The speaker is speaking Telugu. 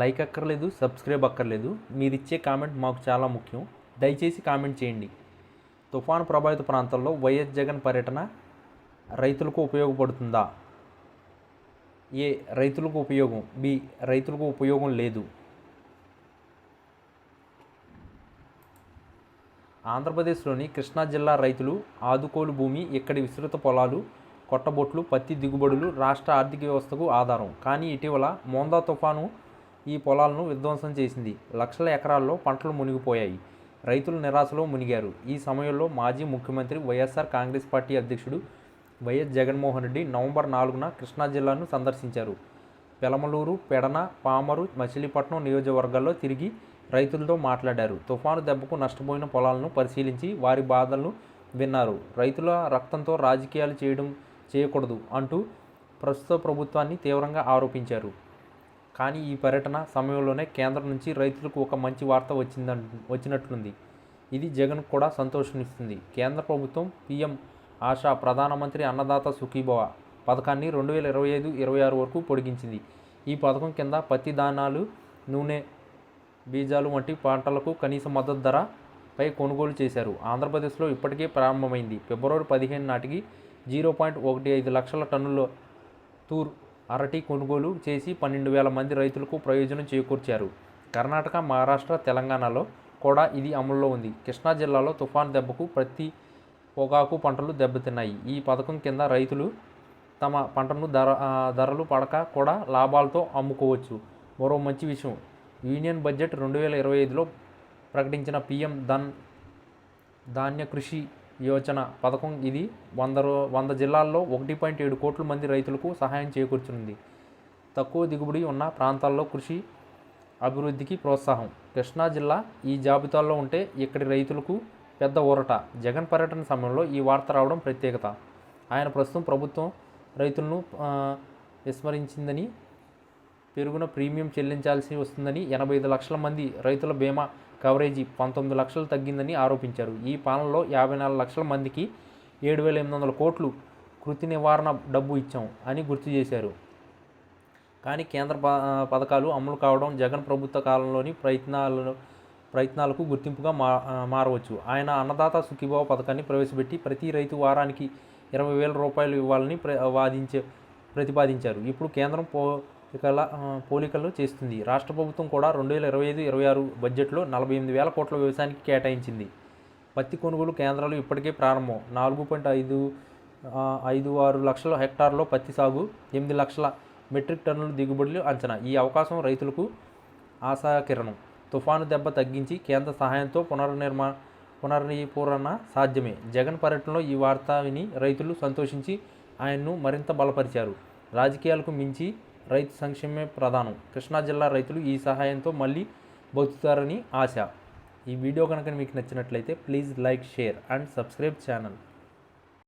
లైక్ అక్కర్లేదు సబ్స్క్రైబ్ అక్కర్లేదు. మీరు ఇచ్చే కామెంట్ మాకు చాలా ముఖ్యం. దయచేసి కామెంట్ చేయండి. తుఫాను ప్రభావిత ప్రాంతాల్లో వైఎస్ జగన్ పర్యటన రైతులకు ఉపయోగపడుతుందా? ఏ రైతులకు ఉపయోగం? బి రైతులకు ఉపయోగం లేదు. ఆంధ్రప్రదేశ్లోని కృష్ణా జిల్లా రైతులు ఆదుకోలు భూమి ఇక్కడి విస్తృత పొలాలు కొట్టబొట్లు పత్తి దిగుబడులు రాష్ట్ర ఆర్థిక వ్యవస్థకు ఆధారం. కానీ ఇటీవల మోందా తుఫాను ఈ పొలాలను విధ్వంసం చేసింది. లక్షల ఎకరాల్లో పంటలు మునిగిపోయాయి. రైతులు నిరాశలో మునిగారు. ఈ సమయంలో మాజీ ముఖ్యమంత్రి వైఎస్ఆర్ కాంగ్రెస్ పార్టీ అధ్యక్షుడు వైఎస్ జగన్మోహన్ రెడ్డి నవంబర్ నాలుగున కృష్ణా జిల్లాను సందర్శించారు. పెలమలూరు పెడన పామరు మచిలీపట్నం నియోజకవర్గాల్లో తిరిగి రైతులతో మాట్లాడారు. తుఫాను దెబ్బకు నష్టపోయిన పొలాలను పరిశీలించి వారి బాధలను విన్నారు. రైతుల రక్తంతో రాజకీయాలు చేయడం చేయకూడదు అంటూ ప్రస్తుత ప్రభుత్వాన్ని తీవ్రంగా ఆరోపించారు. కానీ ఈ పర్యటన సమయంలోనే కేంద్రం నుంచి రైతులకు ఒక మంచి వార్త వచ్చింద వచ్చినట్లుంది. ఇది జగన్ కూడా సంతోషనిస్తుంది. కేంద్ర ప్రభుత్వం పీఎం ఆశా ప్రధానమంత్రి అన్నదాత సుఖీభవ పథకాన్ని రెండు వేల ఇరవై ఐదు ఇరవై ఆరు వరకు పొడిగించింది. ఈ పథకం కింద పత్తి ధాన్యాలు నూనె బీజాలు వంటి పంటలకు కనీస మద్దతు ధరపై కొనుగోలు చేశారు. ఆంధ్రప్రదేశ్లో ఇప్పటికే ప్రారంభమైంది. ఫిబ్రవరి పదిహేను నాటికి జీరో పాయింట్ ఒకటి ఐదు లక్షల టన్నుల తూర్ అరటి కొనుగోలు చేసి పన్నెండు వేల మంది రైతులకు ప్రయోజనం చేకూర్చారు. కర్ణాటక మహారాష్ట్ర తెలంగాణలో కూడా ఇది అమల్లో ఉంది. కృష్ణా జిల్లాలో తుఫాన్ దెబ్బకు ప్రతి పొగాకు పంటలు దెబ్బతిన్నాయి. ఈ పథకం కింద రైతులు తమ పంటను ధర ధరలు పడక కూడా లాభాలతో అమ్ముకోవచ్చు. మరో మంచి విషయం యూనియన్ బడ్జెట్ రెండు వేల ఇరవై ఐదులో ప్రకటించిన పిఎం ధన్ ధాన్య కృషి యోజన పథకం ఇది. వంద రో- వంద జిల్లాల్లో ఒకటి పాయింట్ ఏడు కోట్ల మంది రైతులకు సహాయం చేకూర్చుంది తక్కువ దిగుబడి ఉన్న ప్రాంతాల్లో కృషి అభివృద్ధికి ప్రోత్సాహం. కృష్ణా జిల్లా ఈ జాబితాలో ఉంటే ఇక్కడి రైతులకు పెద్ద ఊరట. జగన్ పర్యటన సమయంలో ఈ వార్త రావడం ప్రత్యేకత. ఆయన ప్రస్తుతం ప్రభుత్వం రైతులను విస్మరించిందని పెరుగున ప్రీమియం చెల్లించాల్సి వస్తుందని ఎనభై ఐదు లక్షల మంది రైతుల బీమా కవరేజీ పంతొమ్మిది లక్షలు తగ్గిందని ఆరోపించారు. ఈ పాలనలో యాభై నాలుగు లక్షల మందికి ఏడు వేల ఎనిమిది వందల కోట్లు కృతి నివారణ డబ్బు ఇచ్చాం అని గుర్తు చేశారు. కానీ కేంద్ర ప- పథకాలు అమలు కావడం జగన్ ప్రభుత్వ కాలంలోని ప్రయత్నాలను ప్రయత్నాలకు గుర్తింపుగా మా మారవచ్చు. ఆయన అన్నదాత సుఖీభావ పథకాన్ని ప్రవేశపెట్టి ప్రతి రైతు వారానికి ఇరవై వేల రూపాయలు ఇవ్వాలని ప్ర వాదించే ప్రతిపాదించారు. ఇప్పుడు కేంద్రం పో కల పోలికలు చేస్తుంది. రాష్ట్ర ప్రభుత్వం కూడా రెండు వేల ఇరవై ఐదు ఇరవై ఆరు బడ్జెట్లో నలభై ఎనిమిది వేల కోట్ల వ్యవసాయానికి కేటాయించింది. పత్తి కొనుగోలు కేంద్రాలు ఇప్పటికే ప్రారంభం. నాలుగు పాయింట్ ఐదు ఐదు ఆరు లక్షల హెక్టార్లో పత్తి సాగు ఎనిమిది లక్షల మెట్రిక్ టన్నుల దిగుబడులు అంచనా. ఈ అవకాశం రైతులకు ఆశాకిరణం. తుఫాను దెబ్బ తగ్గించి కేంద్ర సహాయంతో పునర్నిర్మా పునర్పూరణ సాధ్యమే. జగన్ పర్యటనలో ఈ వార్త విని రైతులు సంతోషించి ఆయన్ను మరింత బలపరిచారు. రాజకీయాలకు మించి రైతు సంక్షేమమే ప్రధానం. కృష్ణా జిల్లా రైతులు ఈ సహాయంతో మళ్ళీ బతుకుతారని ఆశ. ఈ వీడియో కనుక మీకు నచ్చినట్లయితే please like share and subscribe channel.